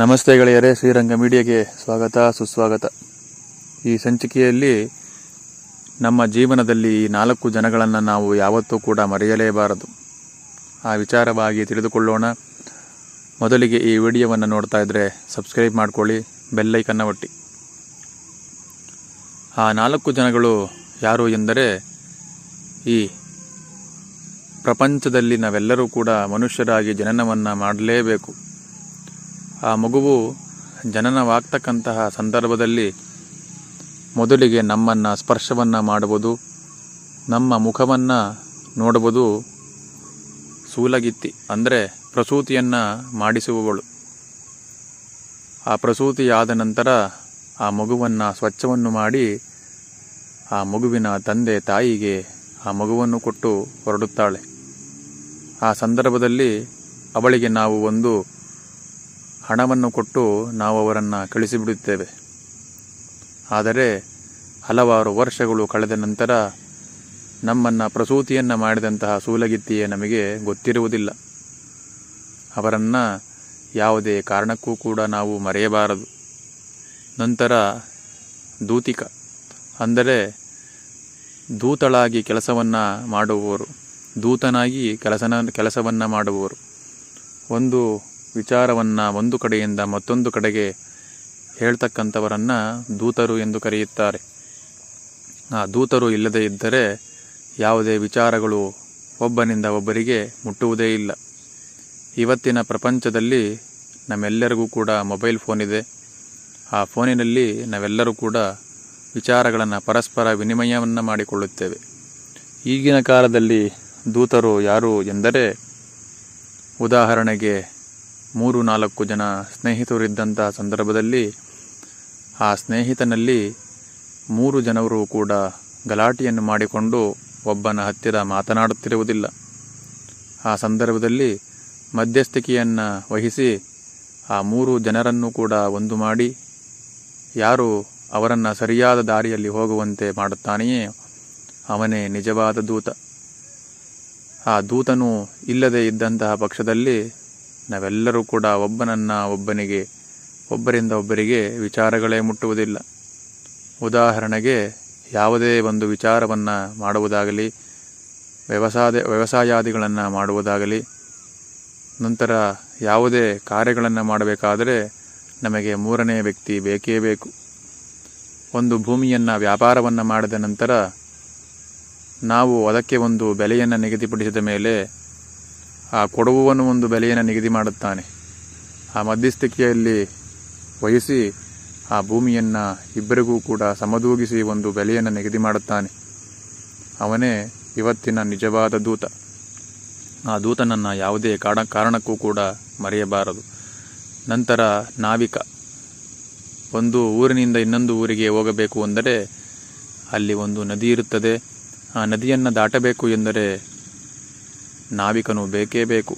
ನಮಸ್ತೆ ಗೆಳೆಯರೇ, ಶ್ರೀರಂಗ ಮೀಡಿಯಾಗೆ ಸ್ವಾಗತ, ಸುಸ್ವಾಗತ. ಈ ಸಂಚಿಕೆಯಲ್ಲಿ ನಮ್ಮ ಜೀವನದಲ್ಲಿ ಈ ನಾಲ್ಕು ಜನಗಳನ್ನು ನಾವು ಯಾವತ್ತೂ ಕೂಡ ಮರೆಯಲೇಬಾರದು. ಆ ವಿಚಾರವಾಗಿ ತಿಳಿದುಕೊಳ್ಳೋಣ. ಮೊದಲಿಗೆ ಈ ವಿಡಿಯೋವನ್ನು ನೋಡ್ತಾ ಇದ್ದರೆ ಸಬ್ಸ್ಕ್ರೈಬ್ ಮಾಡ್ಕೊಳ್ಳಿ ಬೆಲ್ಲೈಕನ್ನು ಒಟ್ಟಿ ಆ ನಾಲ್ಕು ಜನಗಳು ಯಾರು ಎಂದರೆ, ಈ ಪ್ರಪಂಚದಲ್ಲಿ ನಾವೆಲ್ಲರೂ ಕೂಡ ಮನುಷ್ಯರಾಗಿ ಜನನವನ್ನು ಮಾಡಲೇಬೇಕು. ಆ ಮಗುವು ಜನನವಾಗ್ತಕ್ಕಂತಹ ಸಂದರ್ಭದಲ್ಲಿ ಮೊದಲಿಗೆ ನಮ್ಮನ್ನು ಸ್ಪರ್ಶವನ್ನು ಮಾಡುವುದು ನಮ್ಮ ಮುಖವನ್ನು ನೋಡುವುದು ಸೂಲಗಿತ್ತಿ, ಅಂದರೆ ಪ್ರಸೂತಿಯನ್ನು ಮಾಡಿಸುವವಳು. ಆ ಪ್ರಸೂತಿಯಾದ ನಂತರ ಆ ಮಗುವನ್ನು ಸ್ವಚ್ಛವನ್ನು ಮಾಡಿ ಆ ಮಗುವಿನ ತಂದೆ ತಾಯಿಗೆ ಆ ಮಗುವನ್ನು ಕೊಟ್ಟು ಹೊರಡುತ್ತಾಳೆ. ಆ ಸಂದರ್ಭದಲ್ಲಿ ಅವಳಿಗೆ ನಾವು ಒಂದು ಹಣವನ್ನು ಕೊಟ್ಟು ನಾವು ಅವರನ್ನು ಕಳಿಸಿಬಿಡುತ್ತೇವೆ. ಆದರೆ ಹಲವಾರು ವರ್ಷಗಳು ಕಳೆದ ನಂತರ ನಮ್ಮನ್ನು ಪ್ರಸೂತಿಯನ್ನು ಮಾಡಿದಂತಹ ಸೂಲಗಿತ್ತಿಯೇ ನಮಗೆ ಗೊತ್ತಿರುವುದಿಲ್ಲ. ಅವರನ್ನು ಯಾವುದೇ ಕಾರಣಕ್ಕೂ ಕೂಡ ನಾವು ಮರೆಯಬಾರದು. ನಂತರ ದೂತಿಕ, ಅಂದರೆ ದೂತಳಾಗಿ ಕೆಲಸವನ್ನು ಮಾಡುವವರು, ದೂತನಾಗಿ ಕೆಲಸನ, ಕೆಲಸವನ್ನು ಮಾಡುವವರು. ಒಂದು ವಿಚಾರವನ್ನು ಒಂದು ಕಡೆಯಿಂದ ಮತ್ತೊಂದು ಕಡೆಗೆ ಹೇಳ್ತಕ್ಕಂಥವರನ್ನು ದೂತರು ಎಂದು ಕರೆಯುತ್ತಾರೆ. ಆ ದೂತರು ಇಲ್ಲದೇ ಇದ್ದರೆ ಯಾವುದೇ ವಿಚಾರಗಳು ಒಬ್ಬನಿಂದ ಒಬ್ಬರಿಗೆ ಮುಟ್ಟುವುದೇ ಇಲ್ಲ. ಇವತ್ತಿನ ಪ್ರಪಂಚದಲ್ಲಿ ನಮ್ಮೆಲ್ಲರಿಗೂ ಕೂಡ ಮೊಬೈಲ್ ಫೋನ್ ಇದೆ. ಆ ಫೋನಿನಲ್ಲಿ ನಾವೆಲ್ಲರೂ ಕೂಡ ವಿಚಾರಗಳನ್ನು ಪರಸ್ಪರ ವಿನಿಮಯವನ್ನು ಮಾಡಿಕೊಳ್ಳುತ್ತೇವೆ. ಈಗಿನ ಕಾಲದಲ್ಲಿ ದೂತರು ಯಾರು ಎಂದರೆ ಉದಾಹರಣೆಗೆ ಮೂರು ನಾಲ್ಕು ಜನ ಸ್ನೇಹಿತರಿದ್ದಂತಹ ಸಂದರ್ಭದಲ್ಲಿ ಆ ಸ್ನೇಹಿತನಲ್ಲಿ ಮೂರು ಜನರು ಕೂಡ ಗಲಾಟೆಯನ್ನು ಮಾಡಿಕೊಂಡು ಒಬ್ಬನ ಹತ್ತಿರ ಮಾತನಾಡುತ್ತಿರುವುದಿಲ್ಲ. ಆ ಸಂದರ್ಭದಲ್ಲಿ ಮಧ್ಯಸ್ಥಿಕೆಯನ್ನು ವಹಿಸಿ ಆ ಮೂರು ಜನರನ್ನು ಕೂಡ ಒಂದು ಮಾಡಿ, ಯಾರು ಅವರನ್ನು ಸರಿಯಾದ ದಾರಿಯಲ್ಲಿ ಹೋಗುವಂತೆ ಮಾಡುತ್ತಾನೆಯೇ ಅವನೇ ನಿಜವಾದ ದೂತ. ಆ ದೂತನು ಇಲ್ಲದೆ ಇದ್ದಂತಹ ಪಕ್ಷದಲ್ಲಿ ನಾವೆಲ್ಲರೂ ಕೂಡ ಒಬ್ಬನನ್ನ ಒಬ್ಬನಿಗೆ, ಒಬ್ಬರಿಂದ ಒಬ್ಬರಿಗೆ ವಿಚಾರಗಳೇ ಮುಟ್ಟುವುದಿಲ್ಲ. ಉದಾಹರಣೆಗೆ, ಯಾವುದೇ ಒಂದು ವಿಚಾರವನ್ನು ಮಾಡುವುದಾಗಲಿ ವ್ಯವಸಾಯ ವ್ಯವಸಾಯಾದಿಗಳನ್ನು ಮಾಡುವುದಾಗಲಿ, ನಂತರ ಯಾವುದೇ ಕಾರ್ಯಗಳನ್ನು ಮಾಡಬೇಕಾದರೆ ನಮಗೆ ಮೂರನೇ ವ್ಯಕ್ತಿ ಬೇಕೇ ಬೇಕು. ಒಂದು ಭೂಮಿಯನ್ನು, ವ್ಯಾಪಾರವನ್ನು ಮಾಡಿದ ನಂತರ, ನಾವು ಅದಕ್ಕೆ ಒಂದು ಬೆಲೆಯನ್ನು ನಿಗದಿಪಡಿಸಿದ ಮೇಲೆ ಆ ಕೊಡುವವನು ಒಂದು ಬೆಲೆಯನ್ನು ನಿಗದಿ ಮಾಡುತ್ತಾನೆ. ಆ ಮಧ್ಯಸ್ಥಿಕೆಯಲ್ಲಿ ವಹಿಸಿ ಆ ಭೂಮಿಯನ್ನು ಇಬ್ಬರಿಗೂ ಕೂಡ ಸಮದೂಗಿಸಿ ಒಂದು ಬೆಲೆಯನ್ನು ನಿಗದಿ ಮಾಡುತ್ತಾನೆ. ಅವನೇ ಇವತ್ತಿನ ನಿಜವಾದ ದೂತ. ಆ ದೂತನನ್ನು ಯಾವುದೇ ಕಾರಣ, ಕಾರಣಕ್ಕೂ ಕೂಡ ಮರೆಯಬಾರದು. ನಂತರ ನಾವಿಕ. ಒಂದು ಊರಿನಿಂದ ಇನ್ನೊಂದು ಊರಿಗೆ ಹೋಗಬೇಕು ಅಂದರೆ ಅಲ್ಲಿ ಒಂದು ನದಿ ಇರುತ್ತದೆ. ಆ ನದಿಯನ್ನು ದಾಟಬೇಕು ಎಂದರೆ ನಾವಿಕನು ಬೇಕೇ ಬೇಕು.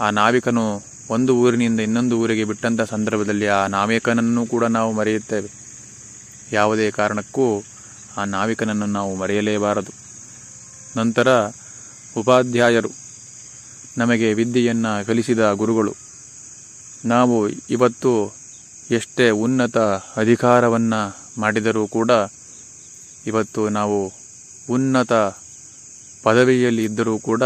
ಆ ನಾವಿಕನು ಒಂದು ಊರಿನಿಂದ ಇನ್ನೊಂದು ಊರಿಗೆ ಬಿಟ್ಟಂಥ ಸಂದರ್ಭದಲ್ಲಿ ಆ ನಾವಿಕನನ್ನು ಕೂಡ ನಾವು ಮರೆಯುತ್ತೇವೆ. ಯಾವುದೇ ಕಾರಣಕ್ಕೂ ಆ ನಾವಿಕನನ್ನು ನಾವು ಮರೆಯಲೇಬಾರದು. ನಂತರ ಉಪಾಧ್ಯಾಯರು ನಮಗೆ ವಿದ್ಯೆಯನ್ನು ಕಲಿಸಿದ ಗುರುಗಳು, ನಾವು ಇವತ್ತು ಎಷ್ಟೇ ಉನ್ನತ ಅಧಿಕಾರವನ್ನು ಮಾಡಿದರೂ ಕೂಡ ಇವತ್ತು ನಾವು ಉನ್ನತ ಪದವಿಯಲ್ಲಿ ಇದ್ದರೂ ಕೂಡ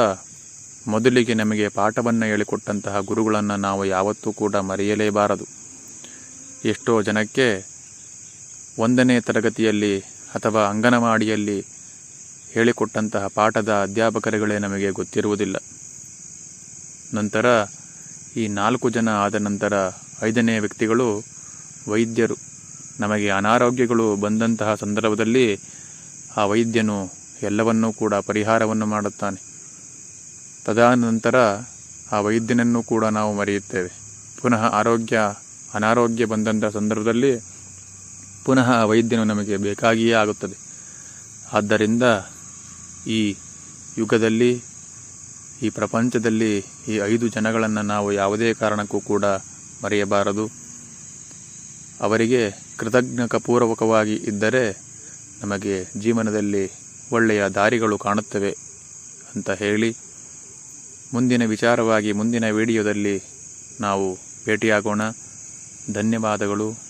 ಮೊದಲಿಗೆ ನಮಗೆ ಪಾಠವನ್ನು ಹೇಳಿಕೊಟ್ಟಂತಹ ಗುರುಗಳನ್ನು ನಾವು ಯಾವತ್ತೂ ಕೂಡ ಮರೆಯಲೇಬಾರದು. ಎಷ್ಟೋ ಜನಕ್ಕೆ ಒಂದನೇ ತರಗತಿಯಲ್ಲಿ ಅಥವಾ ಅಂಗನವಾಡಿಯಲ್ಲಿ ಹೇಳಿಕೊಟ್ಟಂತಹ ಪಾಠದ ಅಧ್ಯಾಪಕರುಗಳೇ ನಮಗೆ ಗೊತ್ತಿರುವುದಿಲ್ಲ. ನಂತರ ಈ ನಾಲ್ಕು ಜನ ಆದ ನಂತರ ಐದನೇ ವ್ಯಕ್ತಿಗಳು ವೈದ್ಯರು. ನಮಗೆ ಅನಾರೋಗ್ಯಗಳು ಬಂದಂತಹ ಸಂದರ್ಭದಲ್ಲಿ ಆ ವೈದ್ಯನು ಎಲ್ಲವನ್ನೂ ಕೂಡ ಪರಿಹಾರವನ್ನು ಮಾಡುತ್ತಾನೆ. ತದನಂತರ ಆ ವೈದ್ಯನನ್ನು ಕೂಡ ನಾವು ಮರೆಯುತ್ತೇವೆ. ಪುನಃ ಆರೋಗ್ಯ, ಅನಾರೋಗ್ಯ ಬಂದಂಥ ಸಂದರ್ಭದಲ್ಲಿ ಪುನಃ ಆ ವೈದ್ಯನು ನಮಗೆ ಬೇಕಾಗಿಯೇ ಆಗುತ್ತದೆ. ಆದ್ದರಿಂದ ಈ ಯುಗದಲ್ಲಿ, ಈ ಪ್ರಪಂಚದಲ್ಲಿ ಈ ಐದು ಜನಗಳನ್ನು ನಾವು ಯಾವುದೇ ಕಾರಣಕ್ಕೂ ಕೂಡ ಮರೆಯಬಾರದು. ಅವರಿಗೆ ಕೃತಜ್ಞಕಪೂರ್ವಕವಾಗಿ ಇದ್ದರೆ ನಮಗೆ ಜೀವನದಲ್ಲಿ ಒಳ್ಳೆಯ ದಾರಿಗಳು ಕಾಣುತ್ತವೆ ಅಂತ ಹೇಳಿ ಮುಂದಿನ ವಿಚಾರವಾಗಿ ಮುಂದಿನ ವಿಡಿಯೋದಲ್ಲಿ ನಾವು ಭೇಟಿಯಾಗೋಣ. ಧನ್ಯವಾದಗಳು.